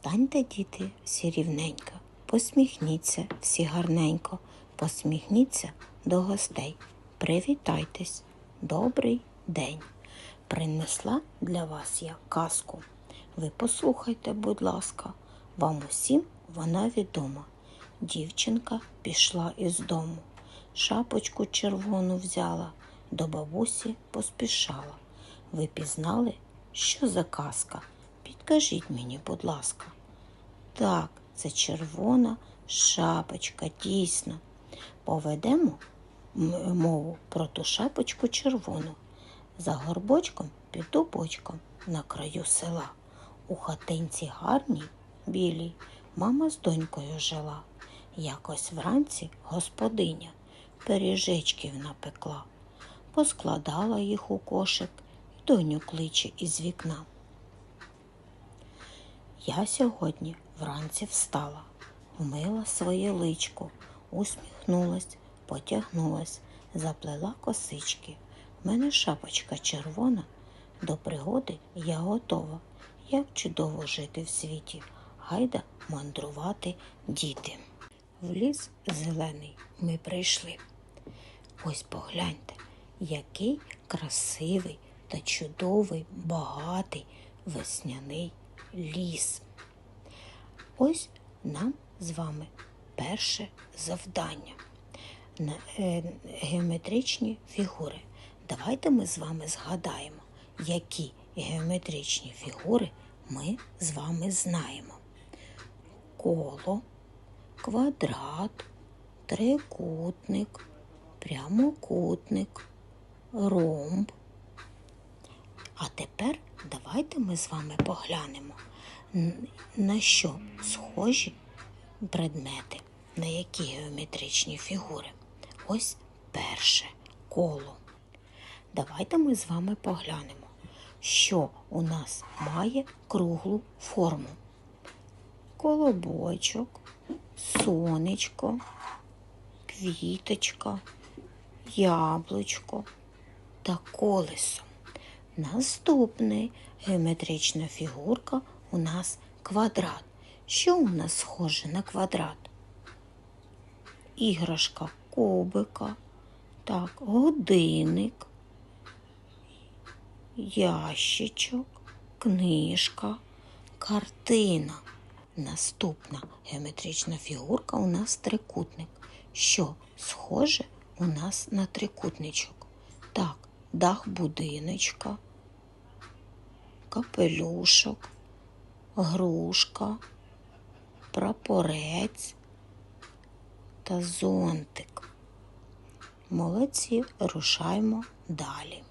Станьте, діти, всі рівненько, посміхніться всі гарненько, посміхніться до гостей. Привітайтесь, добрий день. Принесла для вас я казку. Ви послухайте, будь ласка, вам усім вона відома. Дівчинка пішла із дому, шапочку червону взяла, до бабусі поспішала. Ви пізнали, що за казка? Підкажіть мені, будь ласка. Так, це червона шапочка, дійсно. Поведемо мову про ту шапочку червону. За горбочком під дубочком на краю села. У хатинці гарній, білій, мама з донькою жила. Якось вранці господиня пиріжечків напекла, поскладала їх у кошик і доню кличе із вікна. Я сьогодні вранці встала, вмила своє личко, усміхнулась, потягнулась, заплела косички. В мене шапочка червона, до пригоди я готова. Як чудово жити в світі, гайда мандрувати діти. В ліс зелений ми прийшли. Ось погляньте, який красивий та чудовий, багатий весняний ліс. Ось нам з вами перше завдання. На, е, геометричні фігури. Давайте ми з вами згадаємо, які геометричні фігури ми з вами знаємо. Коло, квадрат, трикутник, прямокутник, ромб. А тепер давайте ми з вами поглянемо, на що схожі предмети, на які геометричні фігури. Ось перше коло. Давайте ми з вами поглянемо, що у нас має круглу форму. Колобочок, сонечко, квіточка, яблучко та колесо. Наступний геометрична фігурка у нас квадрат. Що у нас схоже на квадрат? Іграшка кубика, так, годинник, ящичок, книжка, картина. Наступна геометрична фігурка у нас трикутник. Що схоже у нас на трикутничок? Так, дах будиночка, капелюшок, грушка, прапорець та зонтик. Молодці, рушаємо далі.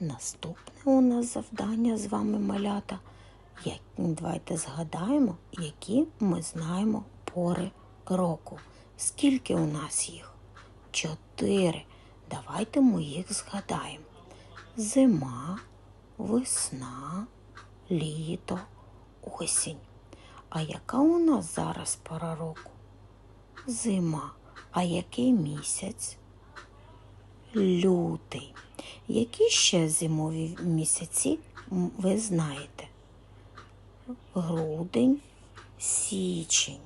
Наступне у нас завдання з вами малята. Давайте згадаємо, які ми знаємо пори року. Скільки у нас їх? Чотири. Давайте ми їх згадаємо. Зима, весна, літо, осінь. А яка у нас зараз пора року? Зима. А який місяць? Лютий. Які ще зимові місяці ви знаєте? Грудень, січень.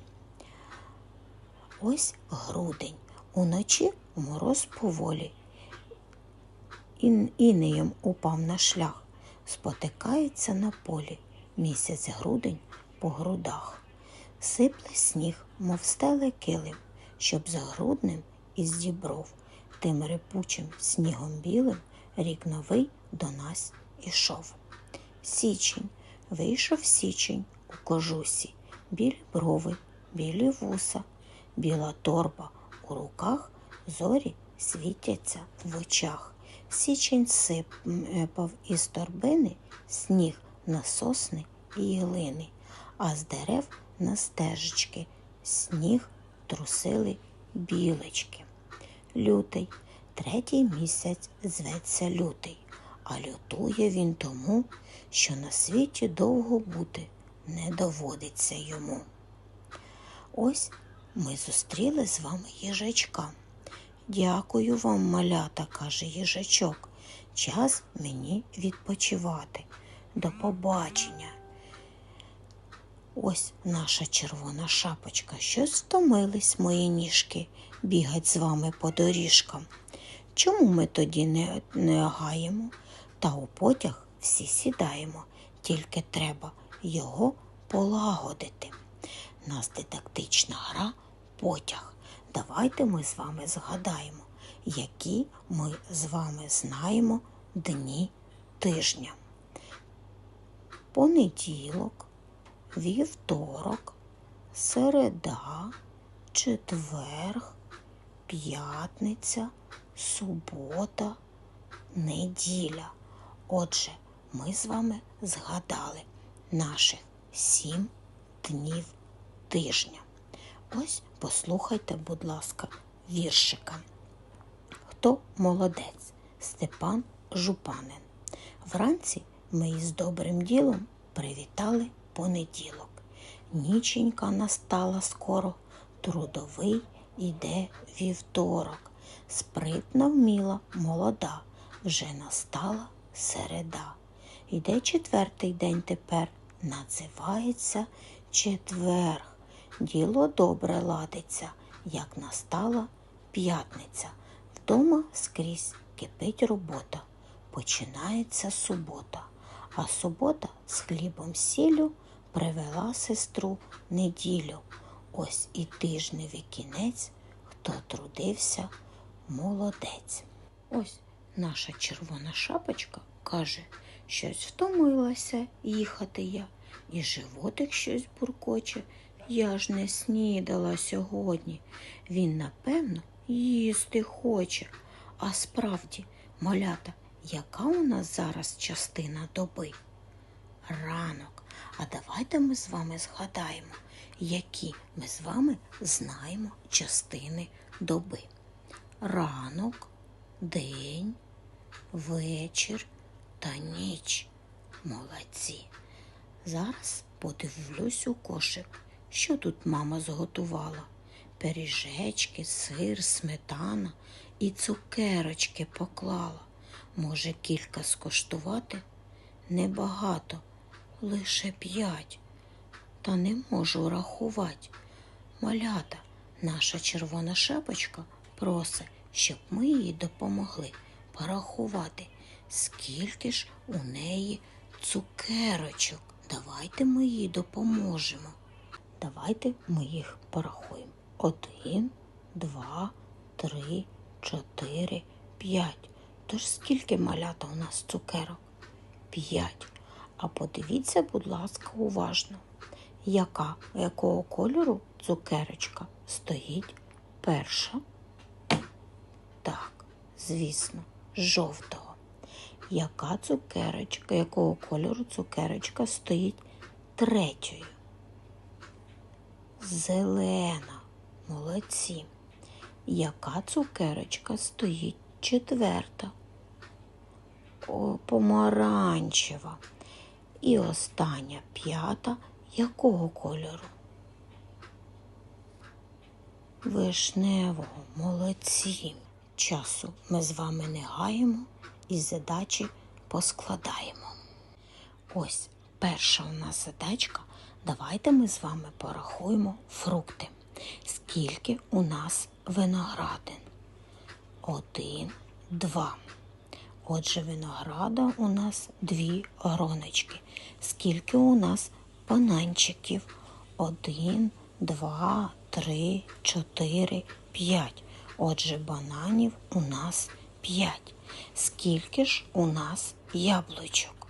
Ось грудень. Уночі мороз поволі. Ін- Інеєм упав на шлях, спотикається на полі. Місяць грудень по грудах. Сипле сніг, мов стеле килим, щоб за груднем із дібров, тим репучим снігом білим рік новий до нас ішов. Січень, вийшов січень у кожусі, білі брови, білі вуса, біла торба у руках, зорі світяться в очах. Січень сипав із торбини сніг на сосни і глини, а з дерев на стежечки сніг трусили білочки. Лютий, третій місяць зветься лютий, а лютує він тому, що на світі довго бути не доводиться йому. Ось ми зустріли з вами їжачка. Дякую вам, малята, каже їжачок. Час мені відпочивати. До побачення. Ось наша червона шапочка. Щось втомились мої ніжки бігать з вами по доріжкам. Чому ми тоді не, не гаємо? Та у потяг всі сідаємо, тільки треба його полагодити. Нас дидактична гра потяг. Давайте ми з вами згадаємо, які ми з вами знаємо дні тижня. Понеділок, вівторок, середа, четверг, п'ятниця, субота, неділя. Отже, ми з вами згадали наших сім днів тижня. Ось послухайте, будь ласка, віршика. Хто молодець? Степан Жупанин. Вранці ми із добрим ділом привітали понеділок. Ніченька настала скоро, трудовий іде вівторок. Спритна вміла, молода, вже настала середа. Іде четвертий день тепер, називається четверг. Діло добре ладиться, як настала п'ятниця. Вдома скрізь кипить робота. Починається субота, а субота з хлібом сіллю привела сестру неділю. Ось і тижневий кінець, хто трудився, молодець. Ось наша червона шапочка каже, щось втомилася їхати я, і животик щось буркоче. Я ж не снідала сьогодні. Він, напевно, їсти хоче. А справді, малята, яка у нас зараз частина доби? Ранок. А давайте ми з вами згадаємо, які ми з вами знаємо частини доби. Ранок, день, вечір та ніч. Молодці. Зараз подивлюсь у кошик, що тут мама зготувала. Пиріжечки, сир, сметана і цукерочки поклала. Може, кілька скоштувати? Небагато, лише п'ять. Та не можу рахувати. Малята, наша червона шапочка просить, щоб ми їй допомогли порахувати, скільки ж у неї цукерочок. Давайте ми їй допоможемо. Давайте ми їх порахуємо. Один, два, три, чотири, п'ять. Тож скільки малята у нас цукерок? П'ять. А подивіться, будь ласка, уважно, яка, якого кольору цукерочка стоїть перша? Так, звісно, жовтого. Яка цукерочка, якого кольору цукерочка стоїть третьою? Зелена. Молодці. Яка цукерочка стоїть четверта? О, помаранчева. І остання п'ята якого кольору? Вишневого, молодці. Часу ми з вами не гаємо і задачі поскладаємо. Ось перша у нас задачка. Давайте ми з вами порахуємо фрукти. Скільки у нас виноградин? Один, два. Отже, винограда у нас дві гроночки. Скільки у нас бананчиків? Один, два, три, чотири, п'ять. Отже, бананів у нас п'ять. Скільки ж у нас яблучок?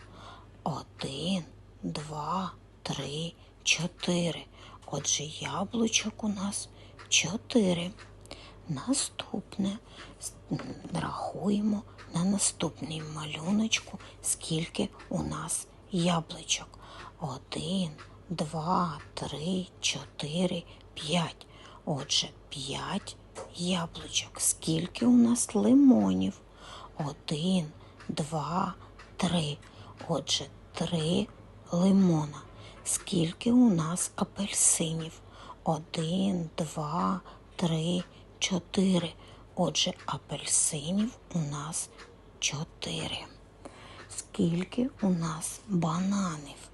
Один, два, три, чотири. Отже, яблучок у нас чотири. Наступне рахуємо на наступній малюночку, скільки у нас яблучок. Один, два, три, чотири, п'ять. Отже, п'ять яблучок. Скільки у нас лимонів? Один, два, три. Отже, три лимона. Скільки у нас апельсинів? Один, два, три, чотири. Отже, апельсинів у нас чотири. Скільки у нас бананів?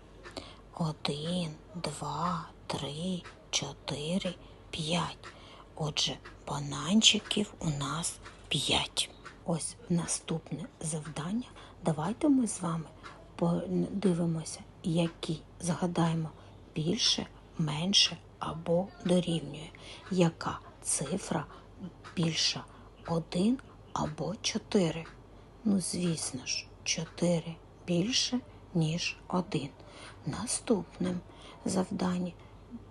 Один, два, три, чотири, п'ять. Отже, бананчиків у нас п'ять. Ось наступне завдання. Давайте ми з вами подивимося, які згадаємо більше, менше або дорівнює. Яка цифра більша 1 або 4? Ну, звісно ж, 4 більше, ніж 1. Наступним завданням,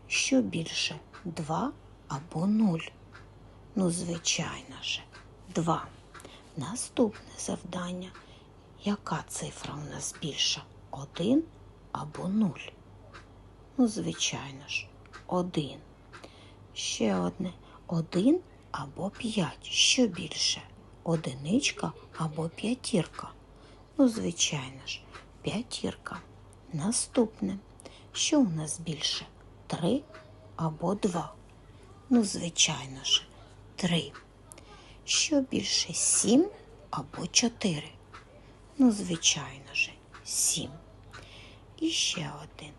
що більше 2 або 0? Ну, звичайно ж, 2. Наступне завдання. Яка цифра у нас більша? 1 або 0? Ну, звичайно ж, 1. Ще одне. 1 або 5. Що більше? Одиничка або п'ятірка? Ну, звичайно ж, п'ятірка. Наступне. Що у нас більше? 3 або 2? Ну, звичайно ж, 3. Що більше 7 або 4? Ну, звичайно ж, 7. І ще один.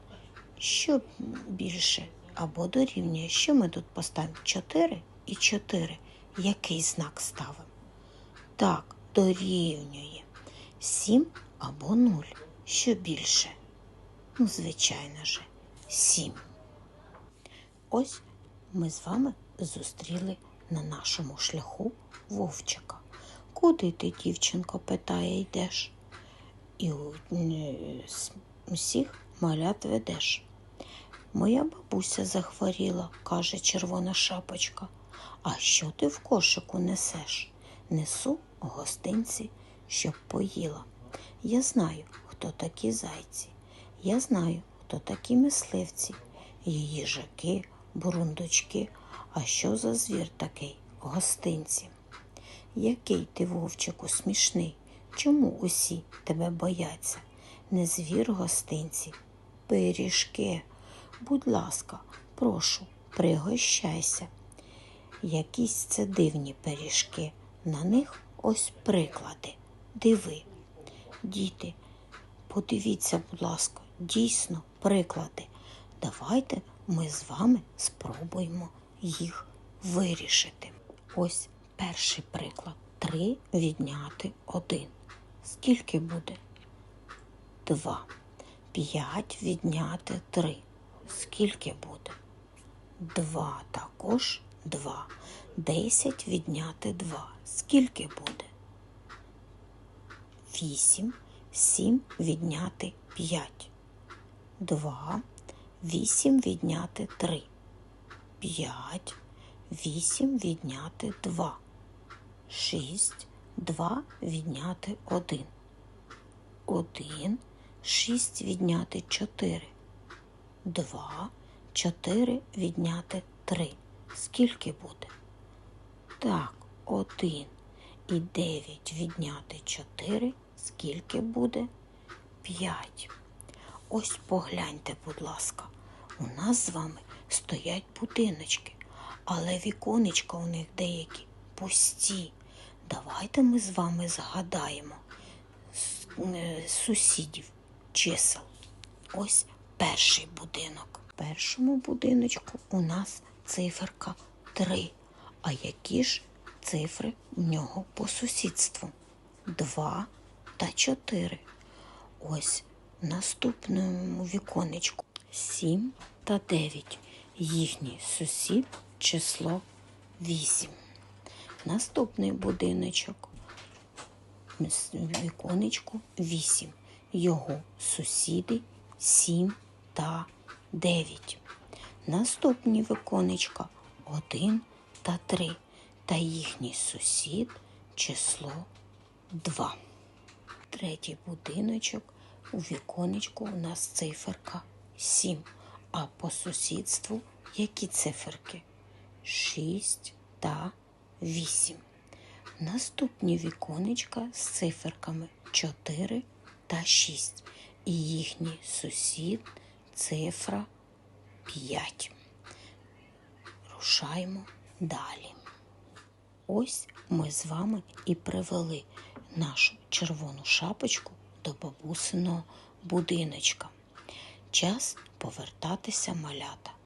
Що більше або дорівнює, що ми тут поставимо? 4 і 4. Який знак ставимо? Так, дорівнює 7 або 0. Що більше? Ну, звичайно ж, 7. Ось ми з вами зустріли на нашому шляху вовчика. Куди ти, дівчинко, питає, йдеш? І е, усіх малят ведеш. Моя бабуся захворіла, каже червона шапочка. А що ти в кошику несеш? Несу гостинці, щоб поїла. Я знаю, хто такі зайці. Я знаю, хто такі мисливці, її жаки, бурундучки. А що за звір такий? Гостинці. Який ти, вовчику, смішний? Чому усі тебе бояться? Не звір гостинці, пиріжки. Будь ласка, прошу, пригощайся. Якісь це дивні пиріжки. На них ось приклади. Диви. Діти, подивіться, будь ласка, дійсно приклади. Давайте ми з вами спробуємо їх вирішити. Ось перший приклад. Три відняти один. Скільки буде? Два. П'ять відняти три. Скільки буде? Два також два. Десять відняти два. Скільки буде? Вісім. Сім відняти п'ять. Два. Вісім відняти три. П'ять. Вісім відняти два. Шість. Два відняти один. Один. Шість відняти чотири. Два. Чотири відняти три. Скільки буде? Так, один. І дев'ять відняти чотири. Скільки буде? П'ять. Ось погляньте, будь ласка, у нас з вами стоять будиночки, але віконечка у них деякі пусті. Давайте ми з вами згадаємо е, сусідів чисел. Ось перший будинок. В першому будиночку у нас циферка 3. А які ж цифри в нього по сусідству? 2 та 4. Ось в наступному віконечку 7 та 9. Їхній сусід число 8. Наступний будиночок віконечку 8. Його сусіди 7 та 9. Наступні віконечка 1 та 3. Та їхній сусід число 2. Третій будиночок у віконечку у нас циферка 7. А по сусідству які циферки? 6 та 8. Наступні віконечка з циферками 4 та 6. І їхній сусід цифра 5. Рушаємо далі. Ось ми з вами і привели нашу червону шапочку до бабусиного будиночка. Час повертатися малята.